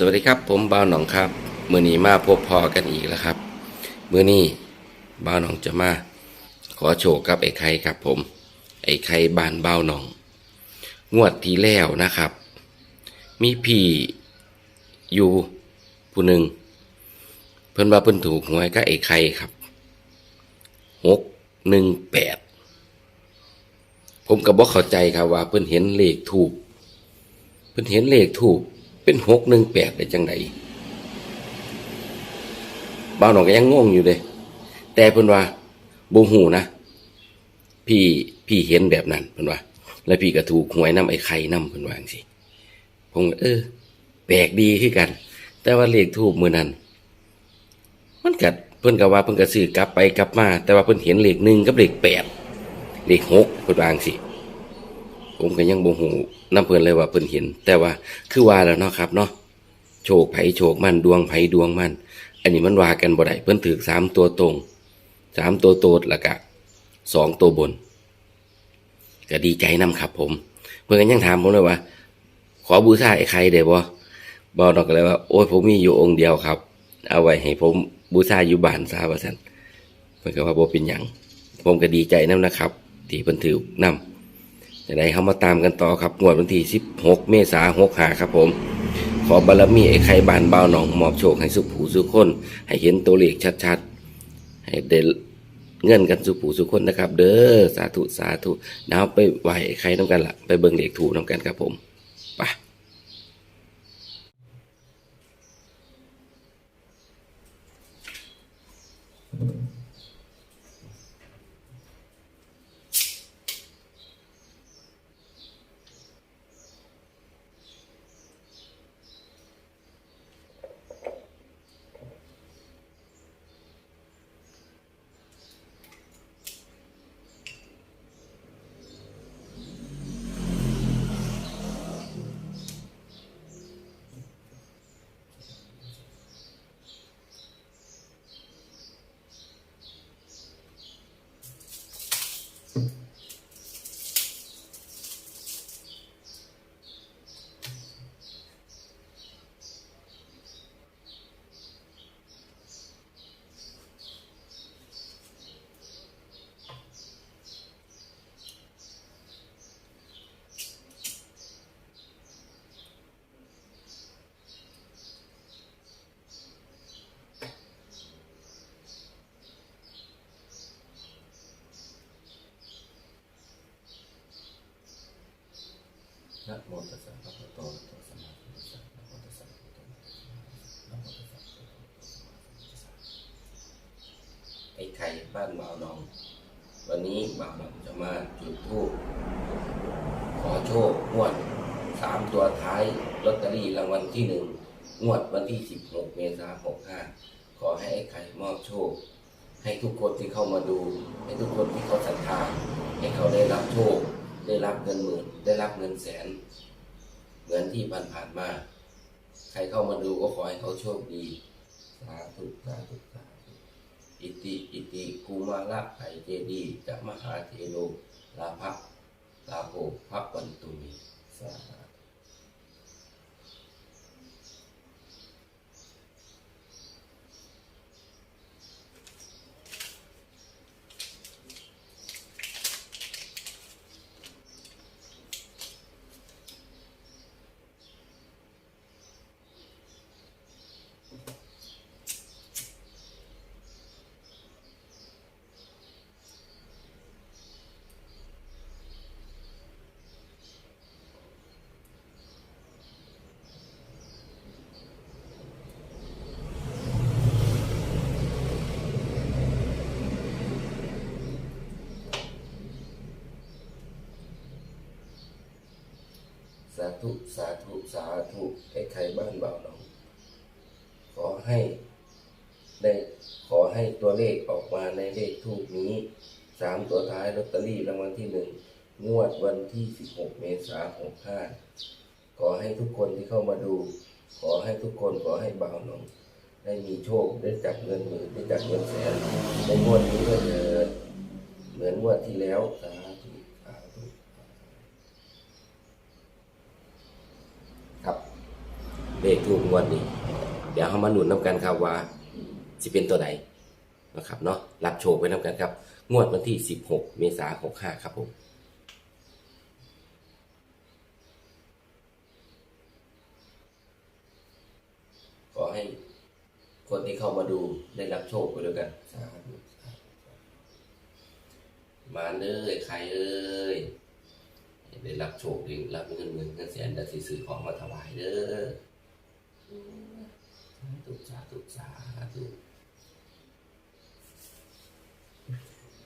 สวัสดีครับผมบ่าวหนองครับมือนี้มาพบพอกันอีกแล้วครับมือนี้บ่าวหนองจะมา ขอโชว์กับไอ้ไข่ครับผม ไอ้ไข่บานบ่าวหนอง งวดที่แล้วนะครับ มีพี่อยู่ผู้หนึ่งเพิ่นว่าเพิ่นถูกหวยก็ไอ้ไข่ครับหกหนึ่งแปดผมก็บอกเข้าใจครับว่าเพิ่นเห็นเลขถูกเพิ่นเห็นเลขถูก เป็นหกหนึ่งแปดได้จังไดบ่าวหนองก็ยังงงอยู่เลย แต่เพิ่นว่าบ่หูนะ พี่พี่เห็นแบบนั้นเพิ่นว่า แล้วพี่ก็ถูกหวยน้ำไอ้ไข่น้ำเพิ่นว่างซี่ผมเออ แปลกดีคือกัน แต่ว่าเลขทูบมือนั้น มันกัดเพิ่นก็ว่าเพิ่นก็ซื้อกลับไปกลับมา แต่ว่าเพิ่นเห็นเลขหนึ่งกับเลขแปดเลขหกเพิ่นว่างซี่ ผมก็ยังบ่ฮู้นํเพิ่นเลยว่าเพิ่นเห็น แต่ว่าคือว่าแล้วเนาะครับเนาะโชคไผโชคมันดวงไผดวงมัน อันนี้มันว่ากันบ่ได้เพิ่นถือสามตัวตรงสามตัวโตดล้วก็สองตัวบน ก็ดีใจนํครับ ผม เพิ่อนก็ยังถามผมเลยว่า ขอบูชาไอ้ไข่ได้บ่บ่ดอกก็เลยว่า โอ้ยผมมีอยู่องค์เดียวครับ เอาไว้ให้ผมบูชาอยู่บ้านซะว่าซั่นเพิ่อนก็ว่าบ่เป็นหยังผมก็ดีใจนํนะครับ ที่เพิ่นถือนำ จะได้เข้ามาตามกันต่อครับงวดวันที่ 16 เมษายน65ครับผม ขอบารมีไอ้ไข่บานเบาหนองมอบโชคให้สุขผูสุขคน ให้เห็นตัวเลขชัดๆ ให้เดเงินกันสุขผูสุขคนนะครับ เด้อสาธุสาธุแล้วไปไหวไอ้ไข่น้ำกันละไปเบิ่งเลขถูน้ำกันครับผมไป นะโมตัสสะภะคะวะโตอะระหะโตสัมมาสัมพุทธัสสะนะโมตัสสะภะคะวะโตนะโมตัสสะภะคะวะโตสัมมาสัมพุทธัสสะไอ้ไข่บ้านบ่าวหนอง วันนี้บ่าวหนองจะมาจุดธูปขอโชคงวดสามตัวท้ายลอตเตอรี่รางวัลที่หนึ่งงวดวันที่สิบหกเมษายนหกห้าขอให้ไอ้ไข่มอบโชค ให้ทุกคนที่เข้ามาดู ให้ทุกคนที่เขาศรัทธาให้เขาได้รับโชค ได้รับเงินหมื่นได้รับเงินแสน เหมือนที่ผ่านๆมา ใครเข้ามาดูก็ขอให้เขาโชคดีสาธุสาธุสาธุอิติอิติภูมาละไอเจดีจะมหาเทโลลาภะลาโภพับวันตุมีสาธุ สาธุสาธุสาธุไอ้ไข่บ้านบ่าวหนองขอให้ได้ขอให้ตัวเลขออกมาในเลขทูปนี้สามตัวท้ายลอตเตอรี่รางวัลที่หนึ่งงวดวันที่สิบหกเมษายนหกห้าขอให้ทุกคนที่เข้ามาดู ขอให้ทุกคนขอให้บ่าวหนองได้มีโชคได้จับเงินหมื่นได้จับเงินแสนในงวดนี้ด้วยเถิดเหมือนงวดที่แล้วสาธุสาธุครับ เลขทูบงวดนี้ เดี๋ยวเขามาหนุนน้ำกันครับว่าสิเป็นตัวไหนนะครับเนาะรับโชคไปน้ำกันครับ งวดวันที่ 16 เมษายน65 ครับผมขอให้คนที่เข้ามาดูได้รับโชคไปด้วยกันสาธุมาเด้อใครเอ้ยได้รับโชคดีรับเงินหมื่นเงินแสนได้สิซื้อของมาถวายเด้อ สาธุสาธุสาธุ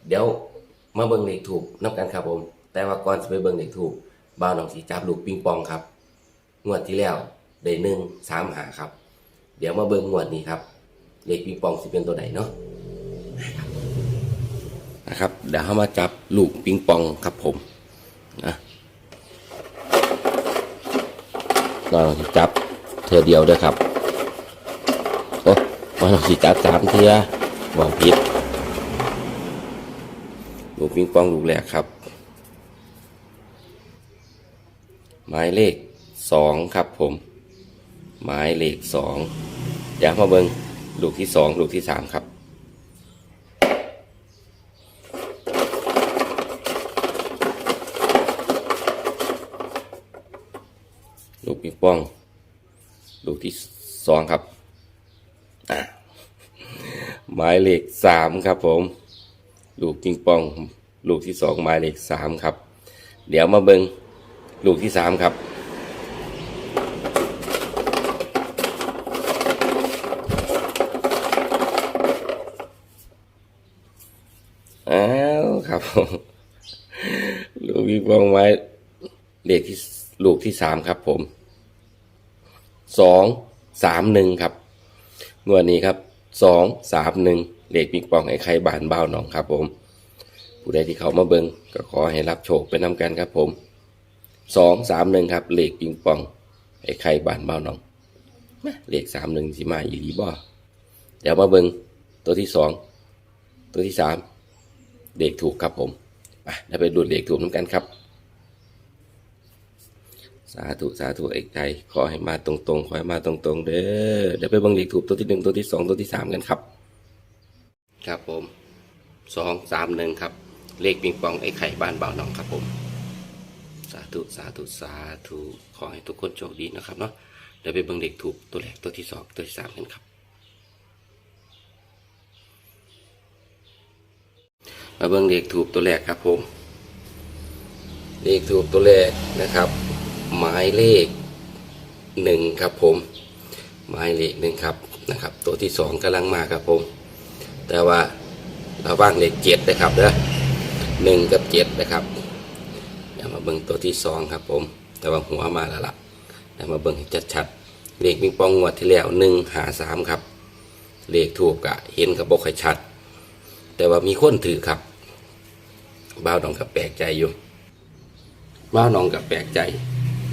เดี๋ยวมาเบิ่งเลขถูกนับกันครับผม แต่ว่าก่อนจะไปเบิ่งเลขถูกบ้าวน้องสีจับลูกปิงปองครับ งวดที่แล้วได้หนึ่งสามหาครับ เดี๋ยวมาเบิ่งงวดนี้ครับ เลขปิงปองสิเป็นตัวไหนเนาะนะครับ เดี๋ยวเขามาจับลูกปิงปองครับผมนะเราจะจับ ธอเดียวด้วยครับโอ้เราสิจับสามเทือบอกผิดลูกปิงปองลูกแรกครับ หมายเลขสองครับผม หมายเลขสองเดี๋ยวมาเบิงลูกที่สองลูกที่สามครับลูกปิงปอง ที่สองครับหมายเลขสามครับผม ลูกปิงปอง ลูกที่สองหมายเลขสามครับ เดี๋ยวมาเบิงลูกที่สามครับอ้าวครับผมลูกปิงปองไว้เลขที่ลูกที่สามครับผม สองสามหนึ่งครับงวดนี้ครับสองสามหนึ่งเลขปิงปองไอ้ไข่บานเบ้าหนองครับ ผม ผู้ใดที่เขามาเบิงก็ขอให้รับโชคไปนำกันครับ ผมสองสามหนึ่งครับเลขปิงปองไอ้ไข่บานเบ้าหนองเลขสามหนึ่งสิมาอีหลีบ่เดี๋ยวมาเบิงตัวที่สองตัวที่สามเด็กถูกครับผมไปแล้วไปดูเด็กถูกน้ำกันครับ สาธุสาธุไอ้ไก่ขอให้มาตรงๆขอให้มาตรงๆ เด้อเดี๋ยวไปเบังเด็กถูกตัวที่หนึ่งตัวที่สองตัวที่สามกันครับ ครับผมสองสามหนึ่งครับ เลขปิงปองไอ้ไข่บ้านเบาหนองครับผม สาธุสาธุสาธุขอให้ทุกคนโชคดีนะครับเนาะเดี๋ยวไปเบิ่งเด็กถูกตัวแรกตัวที่สองตัวที่สามกันครับมาเบิ่งเลขถูกตัวแรกครับผม เลขถูกตัวแรกนะครับ หมายเลขหนึ่งครับผม หมายเลขหนึ่งครับนะครับ ตัวที่สองกำลังมาครับผม แต่ว่าเราว่างเลขเจ็ดนะครับเด้อหนึ่งกับเจ็ดนะครับเดี๋ยวมาเบิ่งตัวที่สองครับผม แต่ว่าหัวมาแล้วล่ะเดี๋ยวมาเบิ่งให้ชัดๆเลขปิงปองงวดที่แล้วหนึ่งหาสามครับ เลขถูกกะเห็นกับบกให้ชัด แต่ว่ามีคนถือครับบ้าวนองกับแปลกใจอยู่บ้าวนองกับแปลกใจ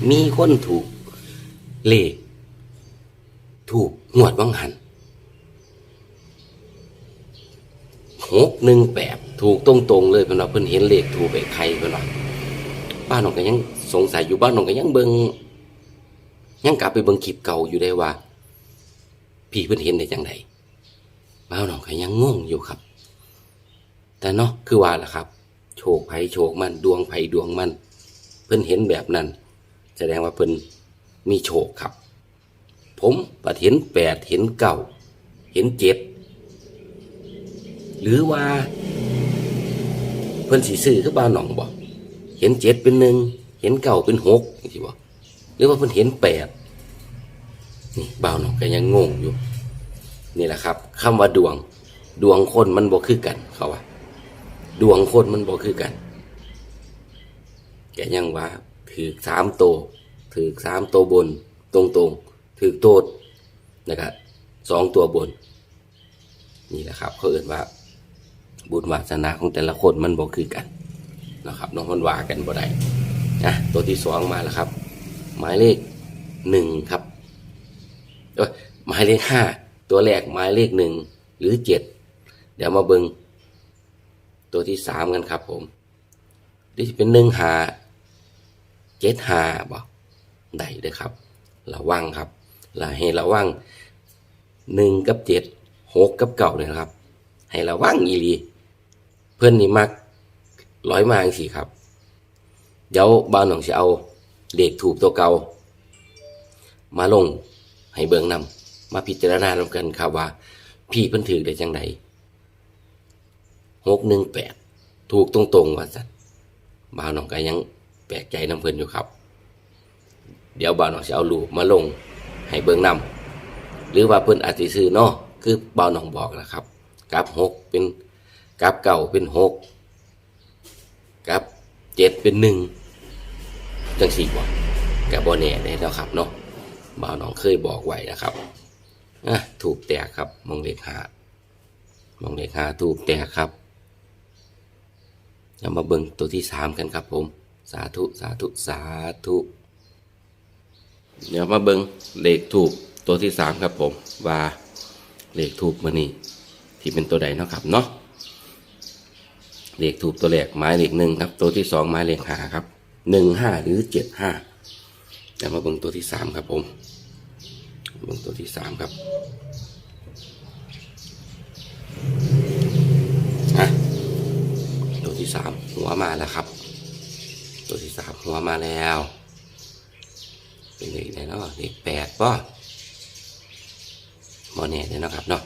มีคนถูกเลขถูกงวดวังหันหกหนึ่งแปดถูกตรงๆเลยเพิ่อนว่าเพิ่อนเห็นเลขถูกไปใครเพิ่อนว่าบ้านน้องก็ยังสงสัยอยู่บ้านน้องก็ยังเบิงยังกลับไปเบิงคลิปเก่าอยู่ได้ว่า พี่เพิ่อนเห็นได้จังไดบ้าวน้องก็ยังงงอยู่ครับ แต่เนาะคือว่าล่ะครับ โชคไผโชคมันดวงไผดวงมัน เพิ่อนเห็นแบบนั้น แสดงว่าเพิ่นมีโชคครับ ผมปัดเห็นแปดเห็นเก้าเห็นเจ็ดหรือว่า เพิ่นสีซื้อคือบ้านหนองบอกเห็นเจ็ดเป็นหนึ่งเห็นเก้าเป็นหกอย่างที่บอกหรือว่าเพิ่นเห็นแปดนี่บ้าวหนองก็ยังงงอยู่ นี่แหละครับคำว่าดวง ดวงคนมันบ่คือกันเขาว่า ดวงคนมันบ่คือกันแกยังว่า ถือสามโตถือสามโตบนตรงตรงๆถือโตดนะครับสองตัวบน นี่แหละครับเขาเอ่นว่า บุญวาสนาของแต่ละคนมันบ่คือกันนะครับน้องมันว่ากันบ่ได้นะตัวที่สองมาแล้วครับ หมายเลขหนึ่งครับเอ้ยหมายเลขห้าตัวแรกหมายเลขหนึ่งหรือเจ็ดเดี๋ยวมาเบิงตัวที่สามกันครับผมที่เป็นหนึ่งหา เจ็ดหาบอกได้เลยครับ ระวังครับละให้ระวังหนึ่งกับเจ็ดหกกับเก่าเลยนะครับ ให้ระวังอีลีเพื่อนนี่มักร้อยมาจังสิครับ เดี๋ยวบ้าวหนองจะเอาเด็กถูกตัวเก่ามาลงให้เบิงนำมาพิจารณานำกันครับว่า พี่เพิ่นถือได้จังไดหกหนึ่งแปดถูกตรงๆว่าสัตว์บ้าวหนองก็ยัง แปลกใจน้ำเพิ่นอยู่ครับ เดี๋ยวบ้าวหนองจะเอารูปมาลงให้เบิ่งนำหรือว่าเพิ่นอาจสิซื้อเนาะคือบ้าวหนองบอกนะครับกลับหกเป็นกลับเก่าเป็นหกกลับเจ็ดเป็นหนึ่งจังสี่บ่กับ่แน่ได้แล้วครับเนาะบ่าวหนองเคยบอกไว้นะครับอะถูกแตกครับมองเลขหามองเลขหาถูกแตกครับเดี๋ยวมาเบิ่งตัวที่สามกันครับผม สาธุสาธุสาธุเดี๋ยวมาเบิ่งเลขถูกตัวที่สามครับผม ว่าเลขถูกมานี่ที่เป็นตัวใดเนาะครับเนาะเลขถูกตัวแรกหมายเลขหนึ่งครับ ตัวที่สองหมายเลขหาครับหนึ่งห้าหรือเจ็ดห้าเดี๋ยวมาเบิ่งตัวที่สามครับผมเบิ่งตัวที่สามครับอะตัวที่สามหัวมาแล้วครับ หัวมาแล้ว เป็นเลขไหนเนาะเลขแปดป่ะโมเน่เนี่ยนาะครับเนาะ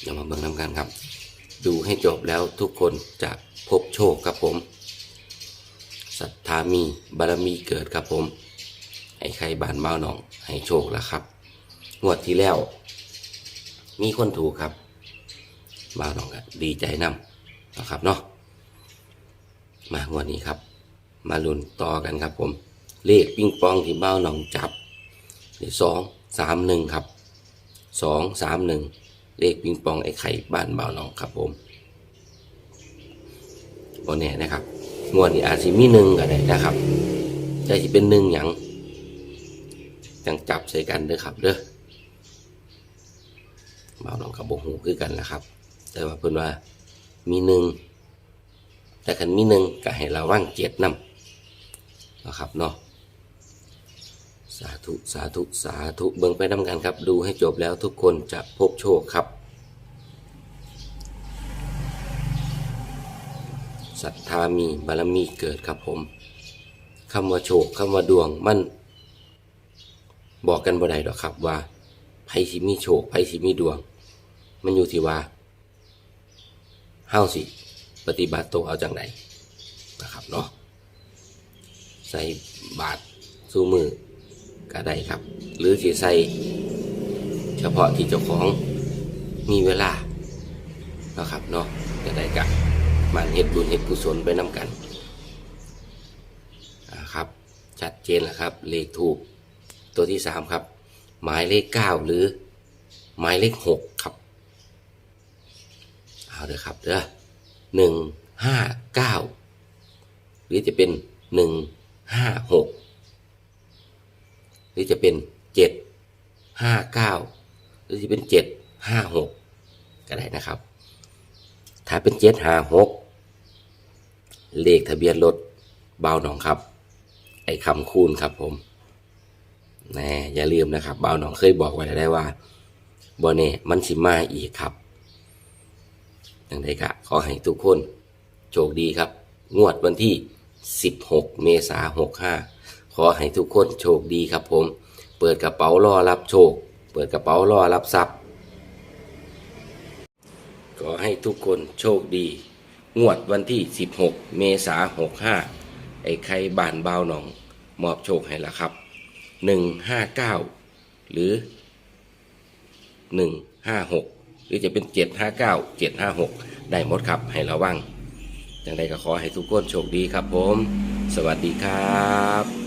เดี๋ยวมาเบิ่งน้ำกันครับ ดูให้จบแล้วทุกคนจะพบโชคครับผมศรัทธามีบารมีเกิดครับผมไอ้ใครบานเมาหนอง ให้โชคแล้วครับงวดที่แล้ว มีคนถูกครับบ่าหนองก็ดีใจนำนะครับเนาะมางวดนี้ครับ มาลุ้นต่อกันครับผม เลขปิงปองที่เบ้าหนองจับสองสามหนึ่งครับสองสามหนึ่งเลขปิงปองไอ้ไข่บ้านเบ้าหนองครับผมบนแน่นะครับงวดนี้อาจจะมีหนึ่งก็ได้นะครับใจที่เป็นหนึ่งหยังจังจับใส่กันเด้อครับเด้อเบ้าหนองกับบหูคือกันแหละครับ แต่ว่าเพิ่อนว่ามีหนึ่งแต่คันมีหนึ่งก็ให้ระวังเจ็ดนำ นะครับเนาะสาธุสาธุสาธุเบิ่งไปนำกันครับ ดูให้จบแล้วทุกคนจะพบโชคครับศรัทธามีบารมีเกิดครับผมคำว่าโชคคำว่าดวงมัน บอกกันบ่ได้ดอกครับว่าไผสิมีโชคไผสิมีดวง มันอยู่ที่ว่าเฮาสิ ปฏิบัติตัวเอาจังไหนนะครับเนาะ ส่บาทสู้มือก็ได้ครับ หรือสิใส่เฉพาะที่เจ้าของมีเวลานะครับเนาะก็ได้กับมันเฮ็ดบุญเฮ็ดกุศลไปน้ำกันนะครับชัดเจนแล้วครับ เลขถูกตัวที่สามครับ หมายเลขเก้าหรือ หมายเลขหกครับเอาเด้อครับเด้อหนึ่งห้าเก้าหรือจะเป็นหนึ่ง ห้าหกหรือจะเป็นเจ็ดห้าเก้าหรือจะเป็นเจ็ดห้าหกก็ได้นะครับ ถ้าเป็นเจ็ดห้าหกเลขทะเบียนรถเบาหนองครับ ไอ้คำคูณครับผมแน่อย่าลืมนะครับเบาหนองเคยบอกไว้แล้วได้ว่าบอเน่มันสิมาอีกครับอย่างไรก็ขอให้ทุกคนโชคดีครับ งวดวันที่ 16 เมษายน65 ขอให้ทุกคนโชคดีครับผม เปิดกระเป๋ารอรับโชค เปิดกระเป๋ารอรับทรัพย์ ขอให้ทุกคนโชคดี งวดวันที่ 16 เมษายน65 ไอ้ใครบานเบาหนอง มอบโชคให้ละครับ 159 หรือ 156 หรือจะเป็น 759 756 ได้หมดครับ ให้ระวัง อย่างไรก็ขอให้ทุกคนโชคดีครับผม สวัสดีครับ